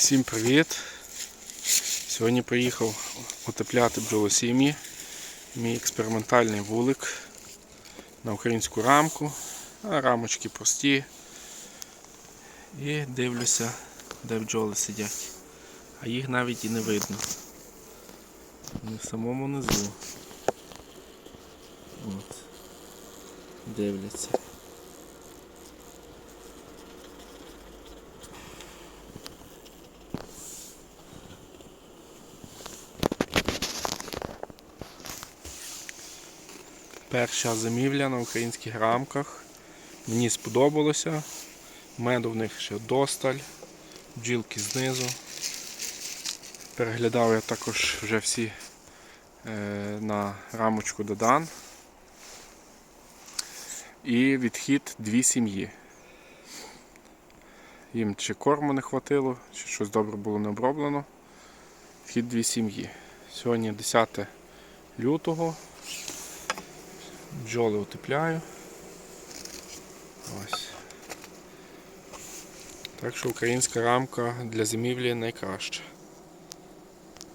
Всім привіт! Сьогодні приїхав утепляти бджолосім'ї. Мій експериментальний вулик на українську рамку. А рамочки прості. І дивлюся, де бджоли сидять. А їх навіть і не видно. Вони в самому низу. От. Дивляться. Перша зимівля на українських рамках. Мені сподобалося. Меду в них ще досталь, бджілки знизу. Переглядав я також вже всі е, на рамочку додан. І відхід дві сім'ї. Їм чи корму не хватило, чи щось добре було не оброблено. Вхід дві сім'ї. Сьогодні 10 лютого. Бджоли утепляю. Ось. Так що українська рамка для зимівлі найкраща.